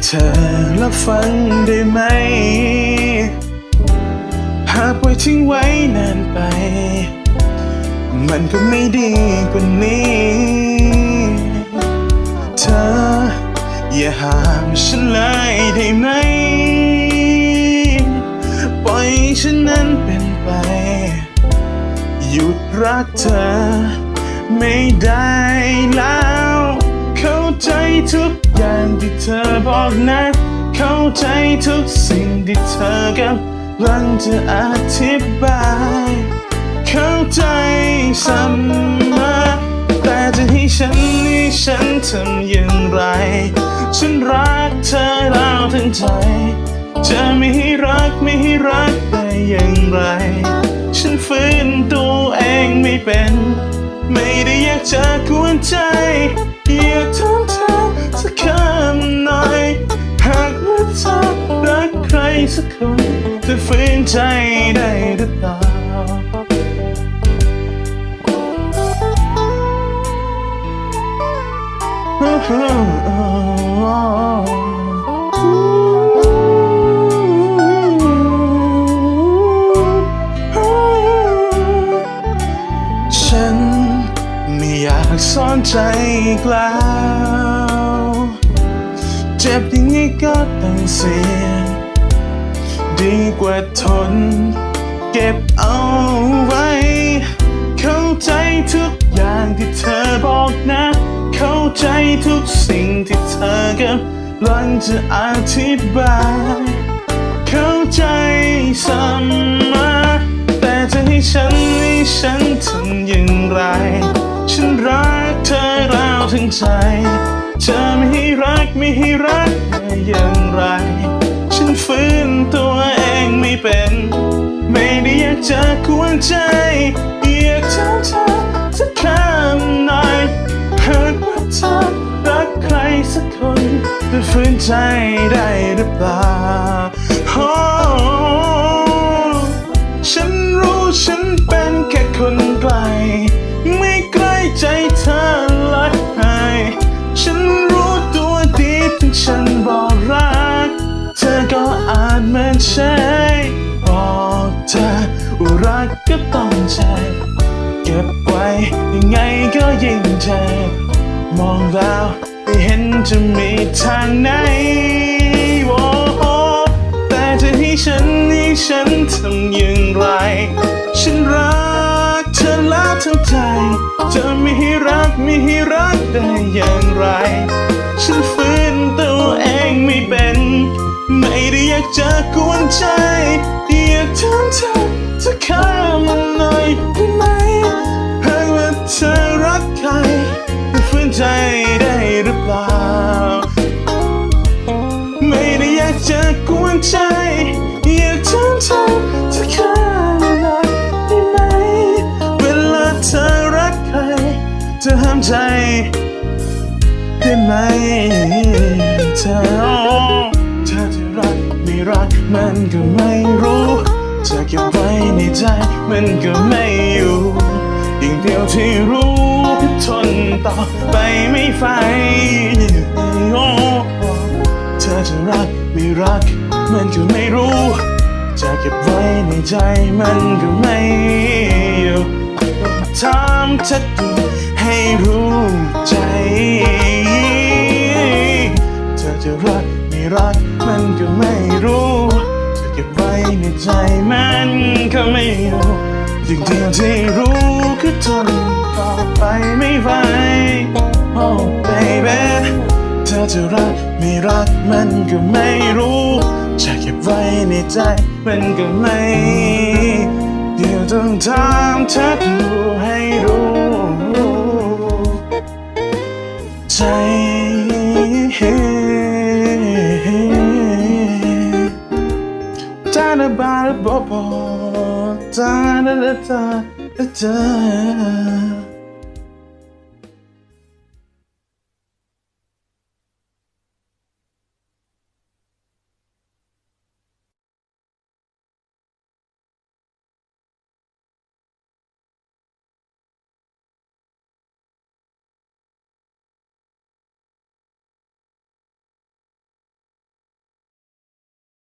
ให้เธอรับฟังได้ไหม หากปล่อยทิ้งไว้นานไป มันก็ไม่ดีกว่านี้ เธออย่าห้ามฉันเลยได้ไหม ปล่อยฉันนั้นเป็นไป หยุดรักเธอไม่ได้แล้ว ใจทุกอย่างที่เธอบอกนะ เข้าใจทุกสิ่งที่เธอกำลังจะอธิบาย เข้าใจเสมอแต่จะให้ฉันนี่ฉันทำอย่างไร ฉันรักเธอแล้วทั้งใจ จะไม่ให้รักไม่ให้รักได้อย่างไร ฉันฝืนตัวเองไม่เป็น ไม่ได้อยากจะกวนใจ สักคนจะฝืนใจได้หรือเปล่าฉันไม่อยากซ่อนใจอีกแล้ว เจ็บอย่างนี้ก็ต้องเสีย ดีกว่าทน เก็บเอาไว้ เข้าใจทุกอย่างที่เธอบอกนะ เข้าใจทุกสิ่งที่เธอกำลังจะอธิบาย เข้าใจเสมอแต่จะให้ฉันให้ฉันทำอย่างไร ฉันรักเธอแล้วทั้งใจจะไม่ให้รักไม่ให้รักได้อย่างไร ฉันฝืนตัวเองไม่เป็น ไม่ได้อยากจะกวนใจอยากถาเธอสักคำหน่อยหากว่าเธอรักใครสักคนจะฝืนใจได้หรือเปล่า Oh ฉันรู้ฉันเป็นแค่คนไกล ไม่ใกล้ใจเธอ ใจ เก็บไว้ยังไงก็ยิ่งเจ็บมองแล้วไม่เห็นจะมีทางไหนโอ้โอ้แต่จะให้ฉันให้ฉันทำอย่างไร ฉันรักเธอแล้วทั้งใจ จะไม่ให้รักไม่ให้รักได้อย่างไร ใจอยากถามเธอจะข้ามมันหน่อยได้ไหม เวลาเธอรักใครจะห้ามใจได้ไหมเธอเธอจะรักไม่รักมันก็ไม่รู้จะเก็บไว้ในใจมันก็ไม่อยู่อย่างเดียวที่รู้คือทนต่อไปไม่ไหว ธอจะรักไม่รัก มันก็ไม่รู้ จะเก็บไว้ในใจมันก็ไม่อยู่ถามเธอดูให้รู้ใจ เธอจะรักไม่รัก มันก็ไม่รู้ จะเก็บไว้ในใจมันก็ไม่อยู่สิ่งเดียวที่รู้คือทนต่อไปไม่ไหว อจะรักไม่รักมันก็ไม่รู้จะเก็บไว้ในใจมันก็ไม่เดี๋ยวต้องถามเธอดูให้รู้ ใจจาดาบาดาบอบอจาดาดาจาดา